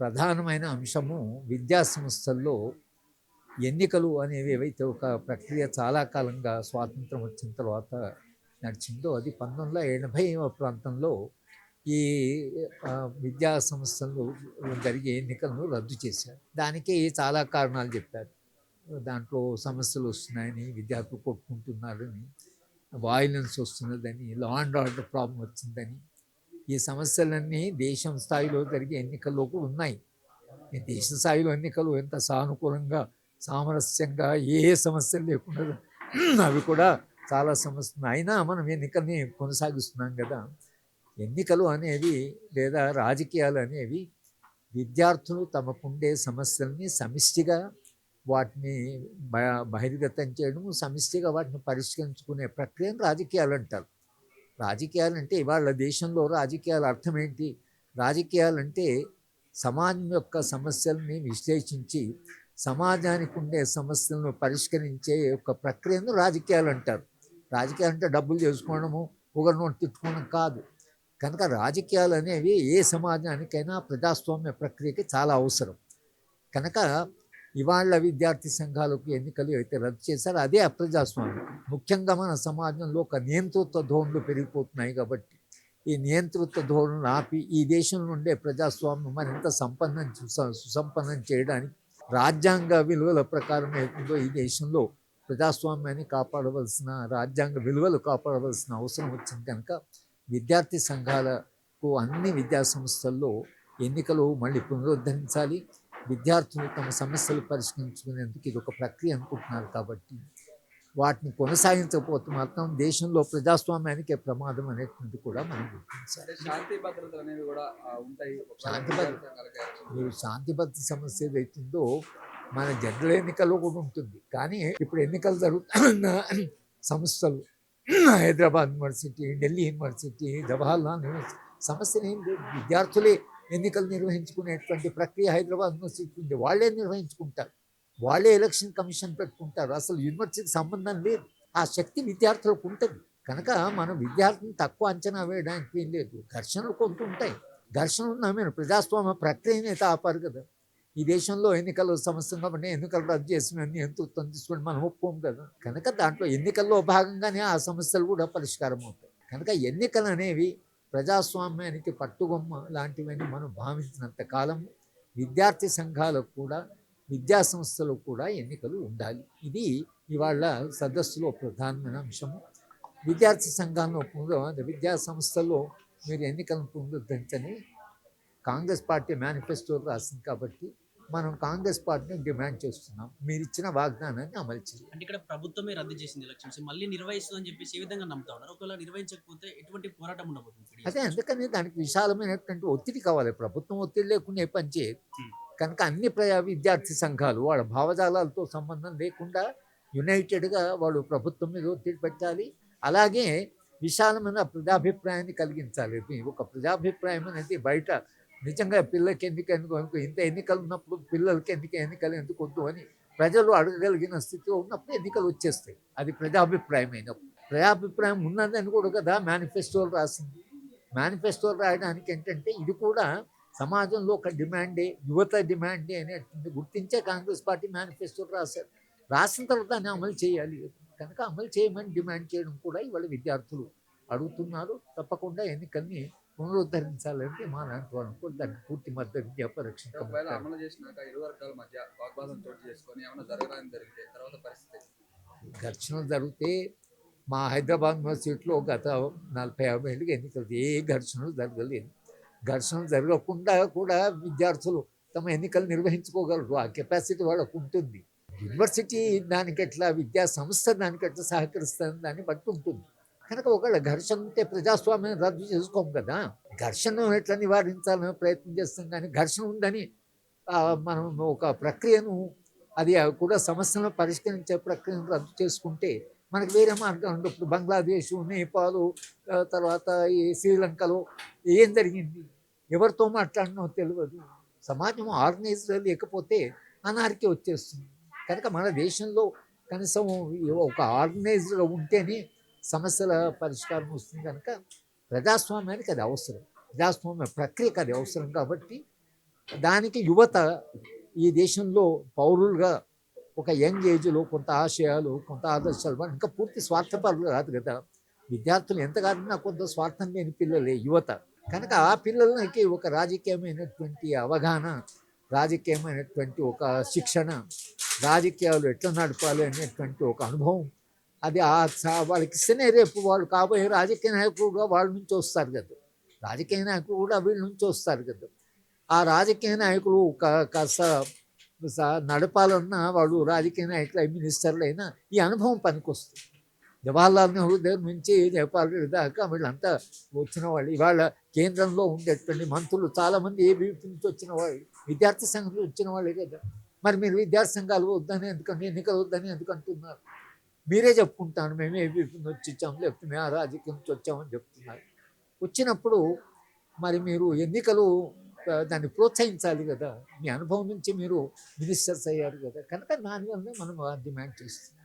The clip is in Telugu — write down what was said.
ప్రధానమైన అంశము విద్యా సంస్థల్లో ఎన్నికలు అనేవి ఏవైతే ఒక ప్రక్రియ చాలా కాలంగా స్వాతంత్రం వచ్చిన తర్వాత నడిచిందో అది పంతొమ్మిది వందల ఎనభై ప్రాంతంలో ఈ విద్యా సంస్థలు జరిగే ఎన్నికలను రద్దు చేశారు. దానికి చాలా కారణాలు చెప్పారు. దాంట్లో సమస్యలు వస్తున్నాయని విద్యార్థులు కొట్టుకుంటున్నారని వాయిలెన్స్ వస్తున్నదని లా అండ్ ఆర్డర్ ప్రాబ్లం వచ్చిందని ఈ సమస్యలన్నీ దేశం స్థాయిలో జరిగే ఎన్నికల్లో కూడా ఉన్నాయి. ఈ దేశ స్థాయిలో ఎన్నికలు ఎంత సానుకూలంగా సామరస్యంగా ఏ సమస్యలు లేకుండా అవి కూడా చాలా సమస్యలు. అయినా మనం ఎన్నికల్ని కొనసాగిస్తున్నాం కదా. ఎన్నికలు అనేవి లేదా రాజకీయాలు అనేవి విద్యార్థులు తమకుండే సమస్యల్ని సమిష్టిగా వాటిని బ- బహిర్గతం చేయడం సమిష్టిగా వాటిని పరిష్కరించుకునే ప్రక్రియను రాజకీయాలు అంటారు. రాజకీయాలు అంటే ఇవాళ దేశంలో రాజకీయాల అర్థం ఏంటి రాజకీయాలు అంటే సమాజం యొక్క సమస్యల్ని విశ్లేషించి సమాజానికి ఉండే సమస్యలను పరిష్కరించే ఒక ప్రక్రియను రాజకీయాలు అంటారు రాజకీయాలు అంటే డబ్బులు చేసుకోవడము ఒకరినో తిట్టుకోవడం కాదు. కనుక రాజకీయాలు అనేవి ఏ సమాజానికైనా ప్రజాస్వామ్య ప్రక్రియకి చాలా అవసరం. కనుక ఇవాళ విద్యార్థి సంఘాలకు ఎన్నికలు అయితే రద్దు చేశారో అదే అప్రజాస్వామ్యం. ముఖ్యంగా మన సమాజంలో ఒక నియంతృత్వ ధోరణులు పెరిగిపోతున్నాయి కాబట్టి ఈ నియంతృత్వ ధోరణులు ఆపి ఈ దేశంలో ఉండే ప్రజాస్వామ్యం మరింత సంపన్నం సుసంపన్నం చేయడానికి రాజ్యాంగ విలువల ప్రకారం ఏతుందో ఈ దేశంలో ప్రజాస్వామ్యాన్ని కాపాడవలసిన రాజ్యాంగ విలువలు కాపాడవలసిన అవసరం వచ్చింది కనుక విద్యార్థి సంఘాలకు అన్ని విద్యాసంస్థల్లో ఎన్నికలు మళ్ళీ పునరుద్ధరించాలి. విద్యార్థులు తమ సమస్యలు పరిష్కరించుకునేందుకు ఇది ఒక ప్రక్రియ అనుకుంటున్నారు కాబట్టి వాటిని కొనసాగించకపోతే మాత్రం దేశంలో ప్రజాస్వామ్యానికే ప్రమాదం అనేటువంటిది కూడా మనం గుర్తించాలి. శాంతి భద్రతలు అనేవి కూడా ఉంటాయి శాంతి భద్రత- శాంతి సమస్య ఏదైతుందో మన జనరల్ ఎన్నికల్లో కూడా ఉంటుంది. కానీ ఇప్పుడు ఎన్నికలు జరుగుతున్న సంస్థలు Hyderabad university Delhi university Jawaharlal university సమస్యలు ఏం లేదు విద్యార్థులే ఎన్నికలు నిర్వహించుకునేటువంటి ప్రక్రియ హైదరాబాద్ యూనివర్సిటీ ఉంది. వాళ్ళే నిర్వహించుకుంటారు. వాళ్ళే ఎలక్షన్ కమిషన్ పెట్టుకుంటారు. అసలు యూనివర్సిటీకి సంబంధం లేదు. ఆ శక్తి విద్యార్థులకు ఉంటుంది. కనుక మనం విద్యార్థిని తక్కువ అంచనా వేయడానికి ఏం లేదు. ఘర్షణలు కొంత ఉంటాయి. ఘర్షణ ఉన్నా మీరు ప్రజాస్వామ్య ప్రక్రియనే ఆపారు కదా. ఈ దేశంలో ఎన్నికలు సమస్య కాబట్టి ఎన్నికలు రద్దు చేసినవన్నీ అన్ని ఎంతో తీసుకొని మనం ఒప్పుకోం కదా. కనుక దాంట్లో ఎన్నికల్లో భాగంగానే ఆ సమస్యలు కూడా పరిష్కారం అవుతాయి. కనుక ఎన్నికలు అనేవి ప్రజాస్వామ్యానికి పట్టుగొమ్మ లాంటివని మనం భావించినంత కాలం విద్యార్థి సంఘాలకు కూడా విద్యా సంస్థలకు కూడా ఎన్నికలు ఉండాలి. ఇది ఇవాళ సదస్సులో ప్రధానమైన అంశము. విద్యార్థి సంఘాలను విద్యా సంస్థల్లో మీరు ఎన్నికలను పునరుద్ధరించని కాంగ్రెస్ పార్టీ మేనిఫెస్టో రాసింది కాబట్టి మనం కాంగ్రెస్ పార్టీని డిమాండ్ చేస్తున్నాం. మీరు ఇచ్చిన వాగ్దానాన్ని అమలు చేయాలి అంటే ఇక్కడ ప్రభుత్వమే రద్దు చేసింది ఎలక్షన్స్ మళ్ళీ నిర్వహిస్తుందని చెప్పేసి ఏ విధంగా నమ్ముతా ఉన్నారు? ఒకవేళ నిర్వహించకపోతే ఎటువంటి పోరాటం ఉండబోతుంది? అదే అందుకని దానికి విశాలమైనటువంటి ఒత్తిడి కావాలి. ప్రభుత్వం ఒత్తిడి లేకుండా పని చేయదు. కనుక అన్ని ప్రజా విద్యార్థి సంఘాలు వాళ్ళ భావజాలాలతో సంబంధం లేకుండా యునైటెడ్గా వాళ్ళు ప్రభుత్వం మీద ఒత్తిడి పెట్టాలి. అలాగే విశాలమైన ప్రజాభిప్రాయాన్ని కలిగించాలి. ఒక ప్రజాభిప్రాయం అనేది బయట నిజంగా పిల్లలకి ఎందుకు ఎందుకు అనుకో ఇంత ఎన్నికలు ఉన్నప్పుడు పిల్లలకి ఎన్నిక ఎన్నికలు ఎందుకు వద్దు అని ప్రజలు అడగగలిగిన స్థితిలో ఉన్నప్పుడు ఎన్నికలు వచ్చేస్తాయి. అది ప్రజాభిప్రాయం అయినప్పుడు ప్రజాభిప్రాయం ఉన్నదని కూడా కదా మేనిఫెస్టోలు రాసింది. మేనిఫెస్టోలు రాయడానికి ఏంటంటే ఇది కూడా సమాజంలో ఒక డిమాండే యువత డిమాండే అనేటువంటి గుర్తించే కాంగ్రెస్ పార్టీ మేనిఫెస్టోలు రాశారు. రాసిన తర్వాత దాన్ని అమలు చేయాలి. కనుక అమలు చేయమని డిమాండ్ చేయడం కూడా ఇవాళ విద్యార్థులు అడుగుతున్నారు. తప్పకుండా ఎన్నికల్ని పునరుద్ధరించాలంటే మా లాంటి వాళ్ళని కూడా దానికి పూర్తి మద్దతు ఒకవేళ విద్యాపరక్షణ అమలు చేసినాక ఇరు వర్గాల మధ్య వాగ్వాదం చోటు చేసుకొని ఏమైనా జరగడానికి జరిగితే తర్వాత పరిస్థితి ఘర్షణలు జరిగితే మా హైదరాబాద్ యూనివర్సిటీలో గత నలభై యాభై ఏళ్ళకి ఎన్నికలు ఏ ఘర్షణలు జరగలేదు. ఘర్షణలు జరగకుండా కూడా విద్యార్థులు తమ ఎన్నికలు నిర్వహించుకోగలరు. ఆ కెపాసిటీ వాళ్ళకు ఉంటుంది. యూనివర్సిటీ దానికి ఎట్లా విద్యా సంస్థ దానికి ఎట్లా సహకరిస్తుంది దాన్ని బట్టి ఉంటుంది. కనుక ఒకవేళ ఘర్షణ ఉంటే ప్రజాస్వామ్యం రద్దు చేసుకోము కదా. ఘర్షణ ఎట్లా నివారించాలని ప్రయత్నం చేస్తాం కానీ ఘర్షణ ఉందని మనం ఒక ప్రక్రియను అది కూడా సమస్యలను పరిష్కరించే ప్రక్రియను రద్దు చేసుకుంటే మనకు వేరే మార్గం ఉండదు. బంగ్లాదేశ్ నేపాల్ తర్వాత ఈ శ్రీలంకలో ఏం జరిగింది? ఎవరితో మాట్లాడినో తెలియదు. సమాజం ఆర్గనైజ్డ్ లేకపోతే అనార్కి వచ్చేస్తుంది. కనుక మన దేశంలో కనీసం ఒక ఆర్గనైజ్డ్గా ఉంటేనే సమస్యల పరిష్కారం వస్తుంది కనుక ప్రజాస్వామ్యానికి అది అవసరం. ప్రజాస్వామ్య ప్రక్రియకు అది అవసరం కాబట్టి దానికి యువత ఈ దేశంలో పౌరులుగా ఒక యంగ్ ఏజ్లో కొంత ఆశయాలు కొంత ఆదర్శాలు వాళ్ళు ఇంకా పూర్తి స్వార్థపరులు కాదు కదా. విద్యార్థులు ఎంత కొంత స్వార్థం లేని పిల్లలే యువత. కనుక ఆ పిల్లలకి ఒక రాజకీయమైనటువంటి అవగాహన రాజకీయమైనటువంటి ఒక శిక్షణ రాజకీయాలు ఎట్లా నడపాలి అనేటువంటి ఒక అనుభవం అది వాళ్ళకి ఇస్తేనే రేపు వాళ్ళు కాబోయే రాజకీయ నాయకుడుగా వాళ్ళ నుంచి వస్తారు కదా. రాజకీయ నాయకులు కూడా వీళ్ళ నుంచి వస్తారు కదా. ఆ రాజకీయ నాయకులు కాస్త నడపాలన్నా వాళ్ళు రాజకీయ నాయకులు మినిస్టర్లు అయినా ఈ అనుభవం పనికొస్తుంది. జవహర్లాల్ నెహ్రూ దగ్గర నుంచి నేపాల్ రెడ్డి దాకా వీళ్ళంతా వచ్చిన వాళ్ళు. ఇవాళ కేంద్రంలో ఉండేటువంటి మంత్రులు చాలామంది ఏబీపీ నుంచి వచ్చిన వాళ్ళు విద్యార్థి సంఘం వచ్చిన వాళ్ళే కదా. మరి మీరు విద్యార్థి సంఘాలు వద్దని ఎందుకంటే ఎన్నికలు వద్దని ఎందుకు అంటున్నారు? మీరే చెప్పుకుంటాను మేము ఏబీపీ నుంచి వచ్చాము లేకపోతే మేము ఆ రాజకీయం నుంచి వచ్చామని చెప్తున్నారు. వచ్చినప్పుడు మరి మీరు ఎన్నికలు దాన్ని ప్రోత్సహించాలి కదా. మీ అనుభవం నుంచి మీరు మినిస్టర్స్ అయ్యారు కదా. కనుక దానివల్లనే మనం డిమాండ్ చేస్తున్నాం.